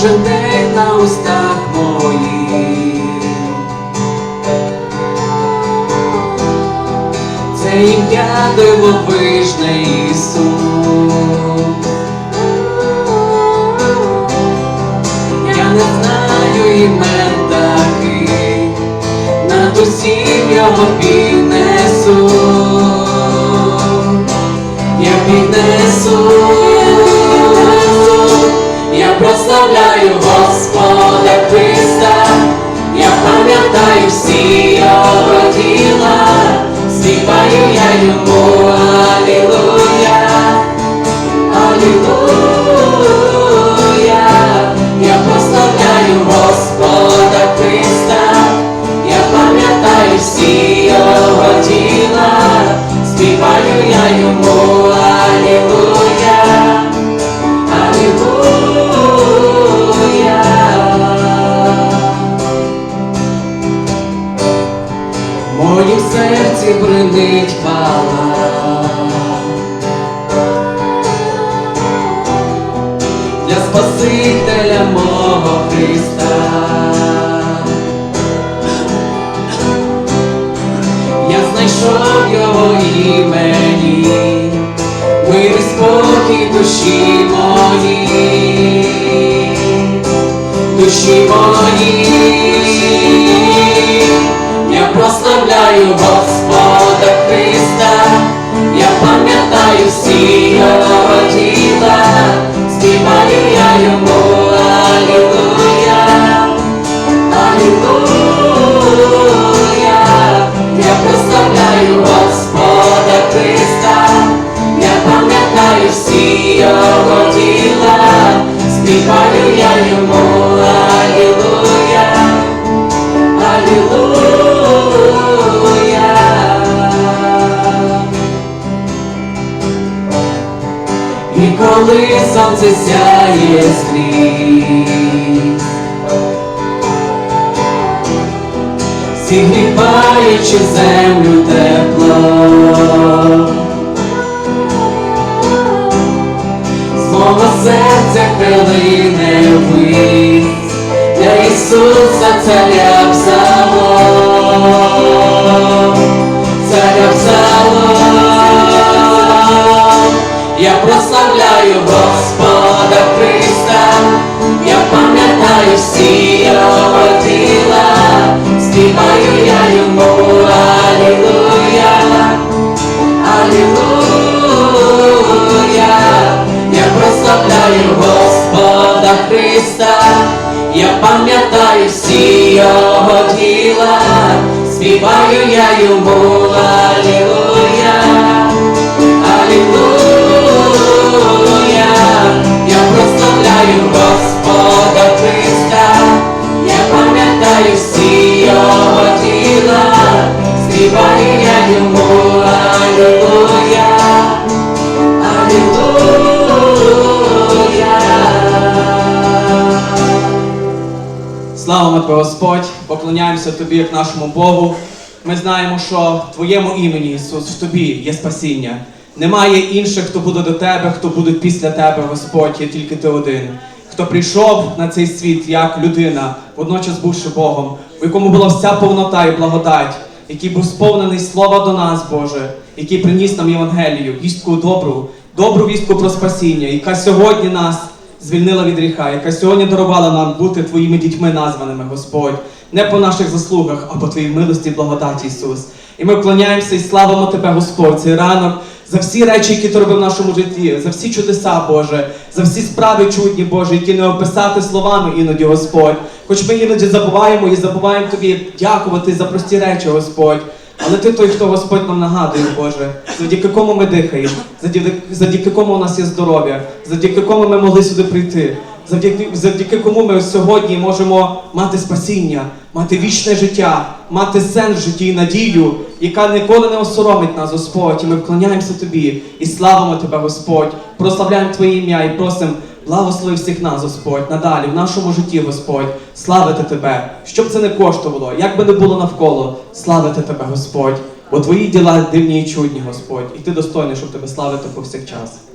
кожен день на устах моїх. Це ім'я дивовижне Ісус. Я не знаю імен таких, над усім його піднесу. Я піднесу, пам'ятаю всі його Спасителя мого Христа. Я знайшов його імені, мир і спокій душі моїй, душі моїй. Я прославляю Господа співаю я йому Алілуя. І коли сонце сяє скрізь, зігріваючи землю тепло, серця хвилини вись, для Ісуса царя Псалом, царя Псалом. Я прославляю Господа Христа, я пам'ятаю всі його я пам'ятаю всі його діла, співаю я йому Алілуя. Алілуя, я прославляю Господа Христа, я пам'ятаю всі його діла, співаю я йому тебе, Господь! Поклоняємося Тобі як нашому Богу. Ми знаємо, що в Твоєму імені, Ісус, в Тобі є спасіння. Немає інших, хто буде до Тебе, хто буде після Тебе, Господь, є тільки Ти один. Хто прийшов на цей світ як людина, водночас бувши Богом, в якому була вся повнота і благодать, який був сповнений слова до нас, Боже, який приніс нам Євангелію, вістку добру, добру вістку про спасіння, яка сьогодні нас звільнила від гріха, яка сьогодні дарувала нам бути твоїми дітьми названими, Господь, не по наших заслугах, а по твоїй милості і благодаті, Ісус. І ми вклоняємося і славимо Тебе, Господь, цей ранок за всі речі, які ти робив в нашому житті, за всі чудеса, Боже, за всі справи чудні, Боже, які не описати словами іноді, Господь. Хоч ми іноді забуваємо і забуваємо тобі дякувати за прості речі, Господь. Але ти той, хто Господь нам нагадує, Боже, завдяки кому ми дихаємо, завдяки, кому у нас є здоров'я, завдяки кому ми могли сюди прийти, завдяки, завдяки кому ми сьогодні можемо мати спасіння, мати вічне життя, мати сенс в житті і надію, яка ніколи не осоромить нас, Господь. І ми вклоняємося Тобі і славимо Тебе, Господь, прославляємо Твоє ім'я і просимо Благослови всіх нас, Господь, надалі в нашому житті, Господь, славити Тебе, щоб це не коштувало, як би не було навколо, славити Тебе, Господь, бо Твої діла дивні і чудні, Господь, і Ти достойний, щоб Тебе славити повсякчас.